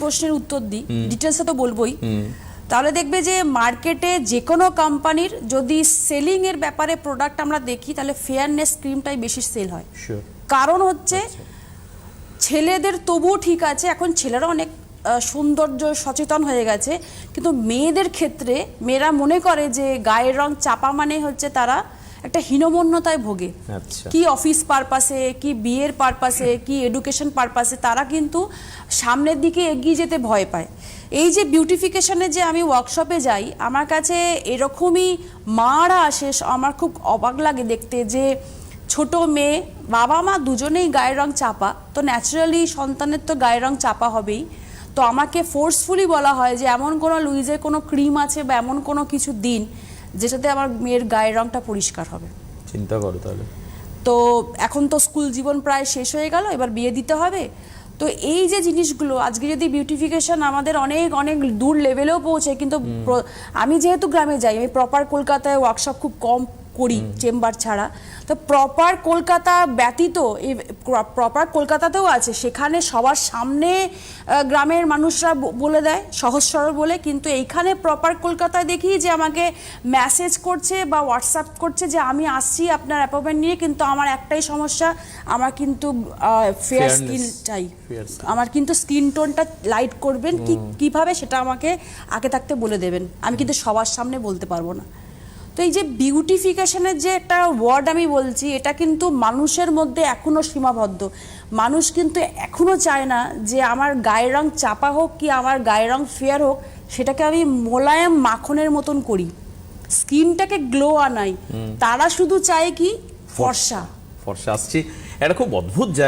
প্রশ্নের উত্তর দিই। ডিটেলসে তো বলবোই। তাহলে দেখবে যে মার্কেটে যে কোনো কোম্পানির যদি সেলিং এর ব্যাপারে প্রোডাক্ট আমরা দেখি তাহলে ফেয়ারনেস ক্রিমটাই বেশি সেল হয়। কারণ হচ্ছে ছেলেদের তবুও ঠিক আছে এখন ছেলেরা অনেক সৌন্দর্য সচেতন হয়ে গেছে। কিন্তু মেয়েদের ক্ষেত্রে মেয়েরা মনে করে যে গায়ের রং চাপা মানে হচ্ছে তারা একটা হীনমন্যতায় ভোগে। আচ্ছা। কি অফিস পারপাসে কি বিয়ের পারপাসে কি এডুকেশন পারপাসে তারা কিন্তু সামনের দিকে এগিয়ে যেতে ভয় পায়। এই যে বিউটিফিকেশনে যে আমি ওয়ার্কশপে যাই আমার কাছে এরকমই মারা আসে আমার খুব অবাক লাগে দেখতে যে ছোট মেয়ে বাবা মা দুজনেই গায়ের রং চাপা তো ন্যাচারালি সন্তানের তো গায়ের রং চাপা হবেই। তো আমাকে ফোর্সফুলি বলা হয় যে এমন কোনো লুইজের কোনো ক্রিম আছে বা এমন কোনো কিছু দিন যেটাতে আমার মেয়ের গায়ের রংটা পরিষ্কার হবে। চিন্তা করো তাহলে। তো এখন তো স্কুল জীবন প্রায় শেষ হয়ে গেল এবার বিয়ে দিতে হবে। তো এই যে জিনিসগুলো আজকে যদি বিউটিফিকেশন আমাদের অনেক অনেক দূর লেভেলেও পৌঁছে কিন্তু আমি যেহেতু গ্রামে যাই আমি প্রপার কলকাতায় ওয়ার্কশপ খুব কম করি চেম্বার ছাড়া। তো প্রপার কলকাতা ব্যতীত এই প্রপার কলকাতাতেও আছে সেখানে সবার সামনে গ্রামের মানুষরা বলে দেয় সহজ সরল বলে কিন্তু এইখানে প্রপার কলকাতায় দেখি যে আমাকে মেসেজ করছে বা হোয়াটসঅ্যাপ করছে যে আমি আসছি আপনার অ্যাপয়েন্টমেন্ট নিয়ে কিন্তু আমার একটাই সমস্যা আমার কিন্তু ফেয়ার. স্কিন চাই আমার কিন্তু স্কিন টোনটা লাইট করবেন কি কীভাবে সেটা আমাকে আগে থাকতে বলে দেবেন। আমি কিন্তু সবার সামনে বলতে পারব না। তো এই যে বিউটিফিকেশনের যে একটা ওয়ার্ড আমি বলছি এটা কিন্তু মানুষের মধ্যে এখনও সীমাবদ্ধ। মানুষ কিন্তু এখনও চায় না যে আমার গায়ের রং চাপা হোক কি আমার গায়ের রং ফেয়ার হোক সেটাকে আমি মোলায়েম মাখনের মতন করি। স্কিনটাকে গ্লো আনাই। তারা শুধু চায় কি? ফর্সা। ফর্সা আসছি। এটা খুব অদ্ভুত জায়গা।